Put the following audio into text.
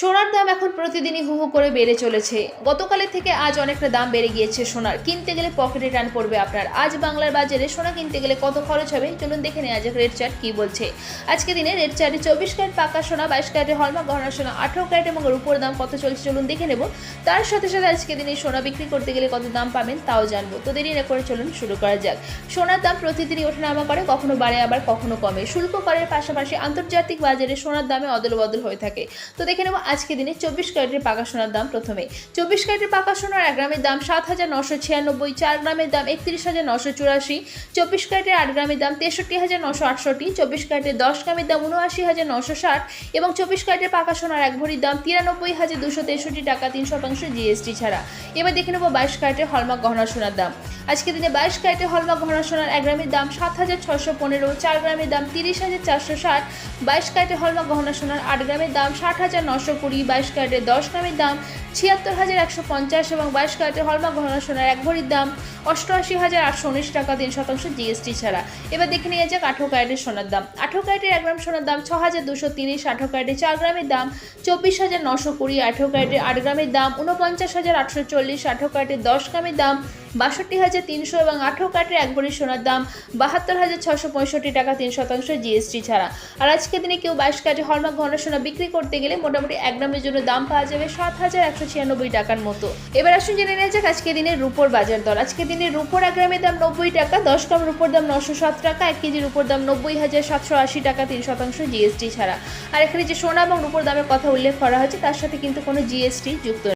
সোনার দাম এখন প্রতিদিনই হু হু করে বেড়ে চলেছে। গতকালের থেকে আজ অনেকটা দাম বেড়ে গিয়েছে সোনার। কিনতে গেলে পকেটে টান পড়বে আপনার। আজ বাংলার বাজারে সোনা কিনতে গেলে কত খরচ হবে? চলুন দেখে নেওয়া যাক রেড চার্ট কি বলছে। আজকে দিনে রেড চার্টে চব্বিশ ক্যারেট, পাকা সোনা বাইশ ক্যারেটে হলমার্ক, গহনা সোনা আঠারো ক্যারেট এবং রূপোর দাম কত চলছে চলুন দেখে নেব। তার সাথে সাথে আজকে দিনে সোনা বিক্রি করতে গেলে কত দাম পাবেন তাও জানব। তো দেরি না করে চলুন শুরু করা যাক। সোনার দাম প্রতিদিনই ওঠানামা করে, কখনো বাড়ে আবার কখনো কমে। শুল্ক করের পাশাপাশি আন্তর্জাতিক বাজারে সোনার দামে অদল বদল হয়ে থাকে। তো দেখে নেব আজকে দিনে চব্বিশ ক্যারেটের পাকা সোনার দাম প্রথমে। চব্বিশ ক্যারেটের পাকা সোনার এক গ্রামের দাম সাত হাজার নশো ছিয়ানব্বই, চার গ্রামের দাম একত্রিশ হাজার নশো চুরাশি, চব্বিশ ক্যারেটের আট গ্রামের দাম তেষট্টি হাজার নশো আটষট্টি, চব্বিশ ক্যারেটের দশ গ্রামের দাম উনআশি হাজার নশো ষাট এবং চব্বিশ ক্যারেটের পাকা সোনার এক ভরির দাম তিরানব্বই হাজার দুশো তেষট্টি টাকা তিন শতাংশ জিএসটি ছাড়া। এবার দেখে নেব বাইশ ক্যারেটের হলমার্ক গহনা সোনার দাম। আজকে দিনে বাইশ ক্যারেটের হলমার্ক গহনা সোনার এক গ্রামের দাম সাত হাজার ছশো পনেরো, চার গ্রামের দাম তিরিশ হাজার চারশো ষাট, বাইশ ক্যারেটের হলমার্ক গহনা সোনার আট গ্রামের দাম ষাট হাজার নশো কুড়ি, বাইশ ক্যারেটের দশ গ্রামের দাম ছিয়াত্তর হাজার একশো পঞ্চাশ এবং বাইশ ক্যারেটের হলমার্ক ঘন সোনার এক ভরির দাম অষ্টআশি হাজার আটশো উনিশ টাকা তিন শতাংশ জিএসটি ছাড়া। এবার দেখে নিয়ে যাক আঠেরো ক্যারেটের সোনার দাম। আঠেরো ক্যারেটের এক গ্রাম সোনার দাম ছ হাজার দুশো তিরিশ, আঠেরো ক্যারেটের চার গ্রামের দাম চব্বিশ হাজার নশো কুড়ি, আঠেরো ক্যারেটের আট গ্রামের দাম উনপঞ্চাশ হাজার আটশো চল্লিশ, আঠেরো ক্যারেটের দশ গ্রামের দাম বাষট্টি হাজার তিনশো এবং আঠেরো ক্যারেটের এক ভরি সোনার দাম বাহাত্তর হাজার ছশো পঁয়ষট্টি টাকা তিন শতাংশ জিএসটি ছাড়া। আর আজকের দিনে কেউ বাইশ ক্যারেটের হলমার্ক ঘন সোনা বিক্রি করতে গেলে মোটামুটি এক গ্রামের জন্য দাম পাওয়া যাবে সাত হাজার একশো ছিয়ানব্বই টাকার মতো। এবার আসুন জেনে নেওয়া যাক আজকে দিনের রুপোর বাজার দর। আজকে দিনের রুপোর এক গ্রামের দাম নব্বই টাকা, দশ গ্রাম রুপোর দাম নশো সাত টাকা, এক কেজির উপর দাম নব্বই হাজার সাতশো আশি টাকা, তিন শতাংশ জিএসটি ছাড়া আর এখানে যে সোনা এবং রুপোর দামের কথা উল্লেখ করা হয়েছে, তার সাথে কিন্তু কোনো জিএসটি যুক্ত।